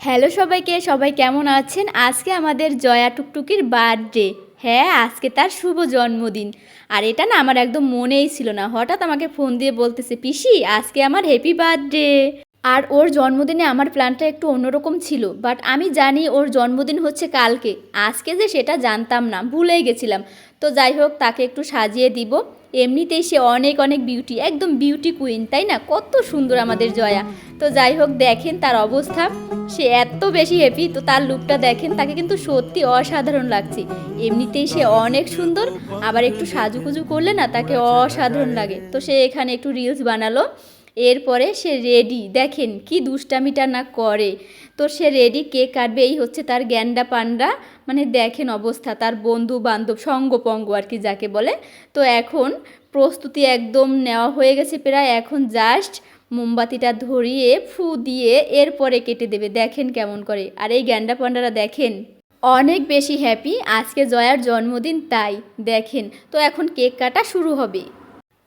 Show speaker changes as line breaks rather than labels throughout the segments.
Hello সবাইকে, সবাই কেমন আছেন? আজকে আমাদের জয়া টুকটুকির বার্থডে হ্যাঁ আজকে তার শুভ জন্মদিন। আর এটা না আমার একদম মনেই ছিল না। হঠাৎ আমাকে ফোন দিয়ে বলতেছে, পিসি, আজকে আমার হ্যাপি বার্থডে আর ওর জন্মদিনে আমার প্ল্যানটা একটু অন্যরকম ছিল বাট আমি জানি ওর জন্মদিন হচ্ছে কালকে। আজকে যে সেটা জানতাম না, ভুলেই গেছিলাম। তো যাই হোক, তাকে একটু সাজিয়ে দিব। এমনিতেই সে অনেক অনেক বিউটি একদম বিউটি কুইন তাই না? কত সুন্দর আমাদের জয়া। তো যাই হোক, দেখেন তার অবস্থা। সে এত বেশি হ্যাপি তো তার লুকটা দেখেন, তাকে কিন্তু সত্যি অসাধারণ লাগছে। এমনিতেই সে অনেক সুন্দর, আবার একটু সাজুকুজু করলে না তাকে অসাধারণ লাগে। তো সে এখানে একটু রিলস বানালো। এরপরে সে রেডি। দেখেন কি দুষ্টামিটা না করে। তো সে রেডি কেক কাটবে? এই হচ্ছে তার গ্যান্ডা পান্ডা। মানে দেখেন অবস্থা, তার বন্ধু বান্ধব সঙ্গপঙ্গ আর কি যাকে বলে। তো এখন প্রস্তুতি একদম নেওয়া হয়ে গেছে প্রায়। এখন জাস্ট মোমবাতিটা ধরিয়ে, ফু দিয়ে এরপরে কেটে দেবে। দেখেন কেমন করে। আর এই গ্যান্ডা পান্ডারা দেখেন অনেক বেশি হ্যাপি আজকে জয়ার জন্মদিন, তাই দেখেন। তো এখন কেক কাটা শুরু হবে।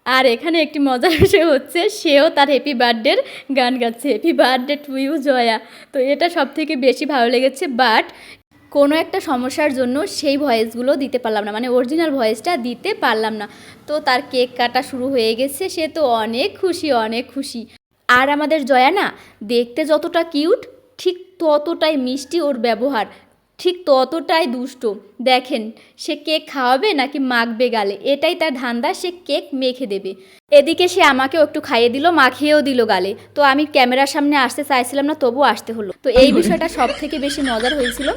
আর এখানে একটি মজার বিষয় হচ্ছে, সেও তার হ্যাপি বার্থডের গান গাচ্ছে। Happy birthday to you Jaya. তো এটা সব থেকে বেশি ভালো লেগেছে বাট কোনো একটা সমস্যার জন্য সেই ভয়েসগুলো দিতে পারলাম না। মানে অরিজিনাল ভয়েসটা দিতে পারলাম না। তো তার কেক কাটা শুরু হয়ে গেছে, সে তো অনেক খুশি অনেক খুশি। আর আমাদের জয়া না, দেখতে যতটা কিউট ঠিক ততটাই মিষ্টি ওর ব্যবহার। ঠিক ততটাই দুষ্ট। দেখেন সে কেক খাওয়াবে নাকি মাখবে গালে? এটাই তার ধান্দা সে কেক মেখে দেবে। এদিকে সে আমাকেও একটু খাইয়ে দিল মাখিয়েও দিল গালে। তো আমি ক্যামেরার সামনে আসতে চাইছিলাম না তবু আসতে হলো। তো এই বিষয়টা সব থেকে বেশি মজার হয়েছিল।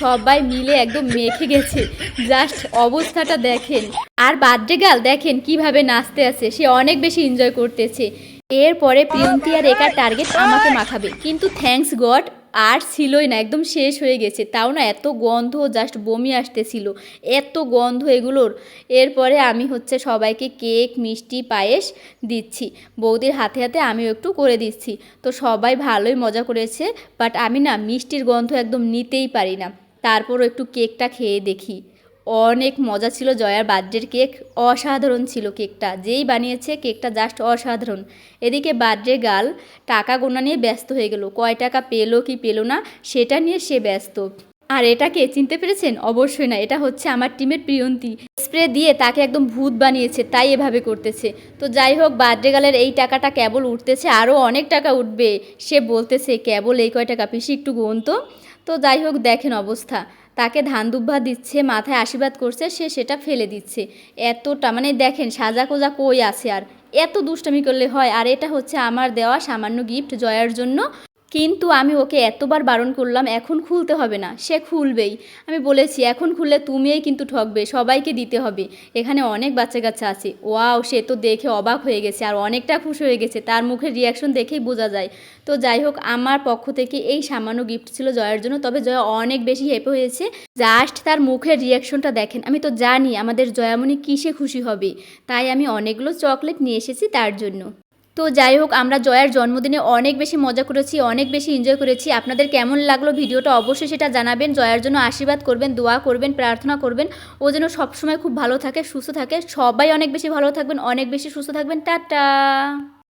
সবাই মিলে একদম মেখে গেছে। জাস্ট অবস্থাটা দেখেন। আর বার্থডে গাল দেখেন কীভাবে নাচতে আছে। সে অনেক বেশি এনজয় করতেছে। এরপরে প্রিয়ন্তি আর একার টার্গেট আমাকে মাখাবে। কিন্তু থ্যাঙ্কস গড আর ছিলই না, একদম শেষ হয়ে গেছে। তাও না এত গন্ধ জাস্ট বমি আসতেছিল। এত গন্ধ এগুলোর। এরপরে আমি হচ্ছে সবাইকে কেক, মিষ্টি, পায়েস দিচ্ছি। বৌদির হাতে হাতে আমিও একটু করে দিচ্ছি। তো সবাই ভালোই মজা করেছে বাট আমি না মিষ্টির গন্ধ একদম নিতেই পারি না। তারপরও একটু কেকটা খেয়ে দেখি। অনেক মজা ছিল জয়ার বার্থডের কেক। অসাধারণ ছিল কেকটা। যেই বানিয়েছে, কেকটা জাস্ট অসাধারণ। এদিকে বার্থডে গাল টাকা গোনা নিয়ে ব্যস্ত হয়ে গেল। কয় টাকা পেল কি পেল না, সেটা নিয়ে সে ব্যস্ত। আর এটাকে চিনতে পেরেছেন? অবশ্যই না, এটা হচ্ছে আমার টিমের প্রিয়ন্তি। স্প্রে দিয়ে তাকে একদম ভূত বানিয়েছে, তাই এভাবে করতেছে। তো যাই হোক, বার্থডে গালের এই টাকাটা কেবল উঠতেছে আরও অনেক টাকা উঠবে। সে বলতেছে, কেবল এই কয় টাকা, পিসি একটু গুন তো তো যাই হোক, দেখেন অবস্থা। তাকে ধান দুব্বা দিচ্ছে, মাথায় আশীর্বাদ করছে, সে সেটা ফেলে দিচ্ছে। এতটা মানে দেখেন সাজা কোজা কই আছে আর? এত দুষ্টামি করলে হয়, আর এটা হচ্ছে আমার দেওয়া সামান্য গিফট জয়ার জন্য। কিন্তু আমি ওকে এতবার বারণ করলাম, এখন খুলতে হবে না, সে খুলবেই। আমি বলেছি, এখন খুললে তুমিই কিন্তু ঠকবে, সবাইকে দিতে হবে। এখানে অনেক বাচ্চা কাচ্চা আছে। ওয়াও, সে তো দেখে অবাক হয়ে গেছে, আর অনেকটা খুশি হয়ে গেছে। তার মুখের রিয়াকশন দেখেই বোঝা যায়। তো যাই হোক, আমার পক্ষ থেকে এই সামান্য গিফট ছিল জয়ের জন্য, তবে জয়া অনেক বেশি হেপে হয়েছে। জাস্ট তার মুখের রিয়াকশনটা দেখেন। আমি তো জানি আমাদের জয়ামণি কিসে খুশি হবে। তাই আমি অনেকগুলো চকলেট নিয়ে এসেছি তার জন্য। তো যাই হোক, আমরা জয়ার জন্মদিনে অনেক বেশি মজা করেছি, অনেক বেশি এনজয় করেছি। আপনাদের কেমন লাগল ভিডিওটা অবশ্যই সেটা জানাবেন। জয়ার জন্য আশীর্বাদ করবেন, দোয়া করবেন, প্রার্থনা করবেন। ও যেন সবসময় খুব ভালো থাকে, সুস্থ থাকে। সবাই অনেক বেশি ভালো থাকবেন, অনেক বেশি সুস্থ থাকবেন। টাটা!